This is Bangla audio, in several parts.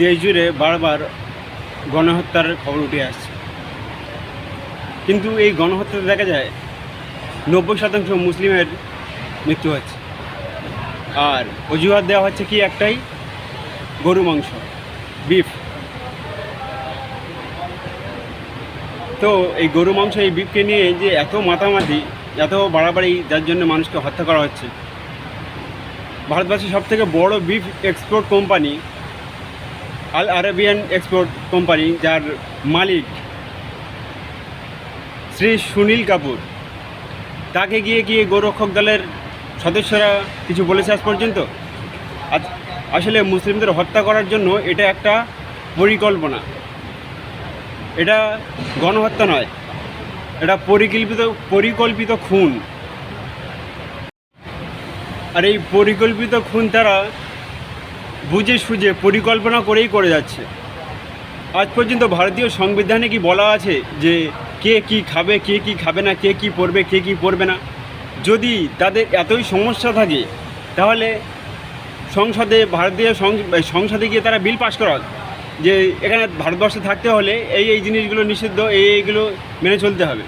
দেশ জুড়ে বারবার গণহত্যার খবর উঠে আসছে। কিন্তু এই গণহত্যাতে দেখা যায়, নব্বই শতাংশ মুসলিমের মৃত্যু হচ্ছে আর অজুহাত দেওয়া হচ্ছে কি একটাই? গরু, মাংস বিফ তো এই গরু, মাংস, এই বিফকে নিয়ে যে এত মাতামাতি, এত বাড়াবাড়ি, যার জন্য মানুষকে হত্যা করা হচ্ছে। ভারতবর্ষের সব থেকে বড় beef export company Al Arabian export company যার মালিক শ্রী সুনীল কাপুর, তাকে গিয়ে গিয়ে গোরক্ষক দলের সদস্যরা কিছু বলেছে আজ পর্যন্ত? আজ- আসলে মুসলিমদের হত্যা করার জন্য এটা একটা পরিকল্পনা। এটা গণহত্যা নয়, এটা পরিকল্পিত পরিকল্পিত খুন। আর এই পরিকল্পিত খুন তারা বুঝে সুঝে পরিকল্পনা করেই করে যাচ্ছে। আজ পর্যন্ত ভারতীয় সংবিধানে কি বলা আছে যে কে কি খাবে, কে কি খাবে না, কে কি পড়বে, কে কি পড়বে না? যদি তাদের এতই সমস্যা থাকে, তাহলে সংসদে, ভারতীয় সংসদে গিয়ে তারা বিল পাশ করা যে এখানে ভারতবর্ষে থাকতে হলে এই এই জিনিসগুলো নিষিদ্ধ, এই, এইগুলো মেনে চলতে হবে।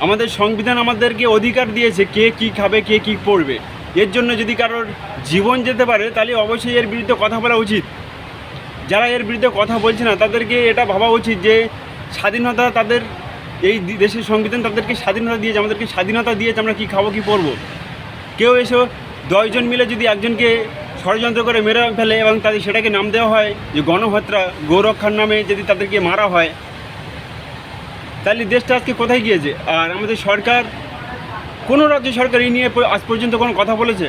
আমাদের সংবিধান আমাদেরকে অধিকার দিয়েছে কে কি খাবে, কে কি পড়বে। এর জন্য যদি কারোর জীবন যেতে পারে, তাহলে অবশ্যই এর বিরুদ্ধে কথা বলা উচিত। যারা এর বিরুদ্ধে কথা বলছে না, তাদেরকে এটা ভাবা উচিত যে, স্বাধীনতা তাদের, এই দেশের সংবিধান তাদেরকে স্বাধীনতা দিয়েছে, আমাদেরকে স্বাধীনতা দিয়েছে, আমরা কী খাব, কী পরবো? কেউ এসে দশজন মিলে যদি একজনকে ষড়যন্ত্র করে মেরে ফেলে এবং তাদের সেটাকে নাম দেওয়া হয়, যে গণহত্যা, গৌরক্ষার নামে যদি তাদেরকে মারা হয়, তাহলে দেশটা আজকে কোথায় গিয়েছে? আর আমাদের সরকার, কোনো রাজ্য সরকার এই নিয়ে আজ পর্যন্ত কোনো কথা বলেছে?